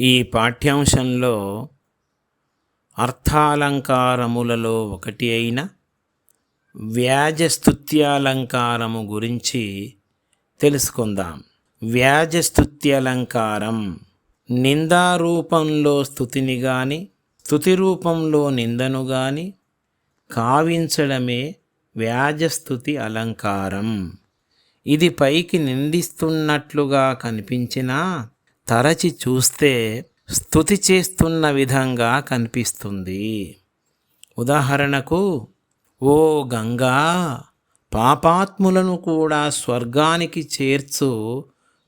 ఈ పాఠ్యాంశంలో అర్థాలంకారములలో ఒకటి అయిన వ్యాజస్తుత్యాలంకారము గురించి తెలుసుకుందాం. వ్యాజస్తుత్యలంకారం నిందారూపంలో స్థుతిని గాని స్థుతి రూపంలో నిందను గాని కావించడమే వ్యాజస్థుతి అలంకారం. ఇది పైకి నిందిస్తున్నట్లుగా కనిపించినా తరచి చూస్తే స్థుతి చేస్తున్న విధంగా కనిపిస్తుంది. ఉదాహరణకు ఓ గంగా పాపాత్ములను కూడా స్వర్గానికి చేర్చు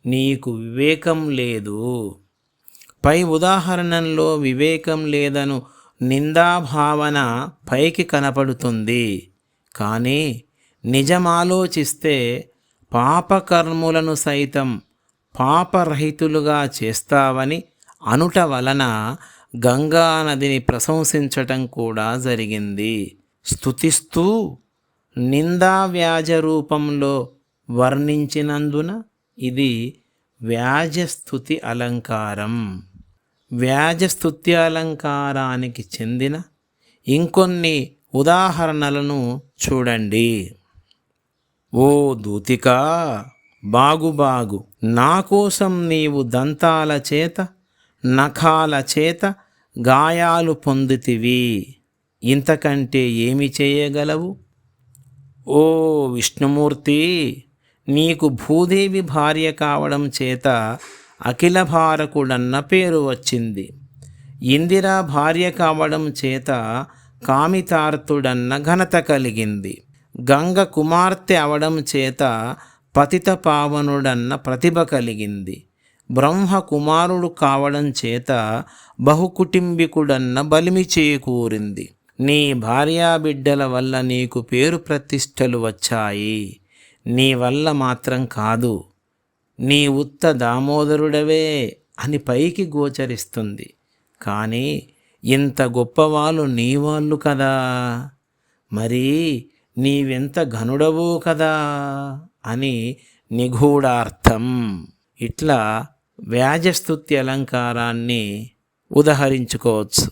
నీకు వివేకం లేదు. పై ఉదాహరణలో వివేకం లేదను నిందాభావన పైకి కనపడుతుంది. కానీ నిజమాలోచిస్తే పాపకర్ములను సైతం పాపరహితులుగా చేస్తావని అనుట వలన గంగా నదిని ప్రశంసించటం కూడా జరిగింది. స్తుతిస్తూ నిందా వ్యాజ రూపంలో వర్ణించినందున ఇది వ్యాజస్థుతి అలంకారం. వ్యాజస్థుతి అలంకారానికి చెందిన ఇంకొన్ని ఉదాహరణలను చూడండి. ఓ దూతికా! బాగు బాగు. నా కోసం నీవు దంతాల చేత నఖాల చేత గాయాలు పొందుతివి. ఇంతకంటే ఏమి చేయగలవు? ఓ విష్ణుమూర్తి నీకు భూదేవి భార్య కావడం చేత అఖిల భారకుడన్న పేరు వచ్చింది. ఇందిరా భార్య కావడం చేత కామితార్థుడన్న ఘనత కలిగింది. గంగ కుమార్తె అవడం చేత పతిత పావనుడన్న ప్రతిభ కలిగింది. బ్రహ్మ కుమారుడు కావడం చేత బహుకుటుంబికుడన్న బలిమి చేకూరింది. నీ భార్యాబిడ్డల వల్ల నీకు పేరు ప్రతిష్టలు వచ్చాయి. నీ వల్ల మాత్రం కాదు. నీ ఉత్త దామోదరుడవే అని పైకి గోచరిస్తుంది. కానీ ఇంత గొప్పవాళ్ళు నీ వాళ్ళు కదా. మరి నీవెంత ఘనుడవో కదా. అని నిగూఢార్థం. ఇట్లా వ్యాజస్తుతి అలంకారాన్ని ఉదహరించుకోవచ్చు.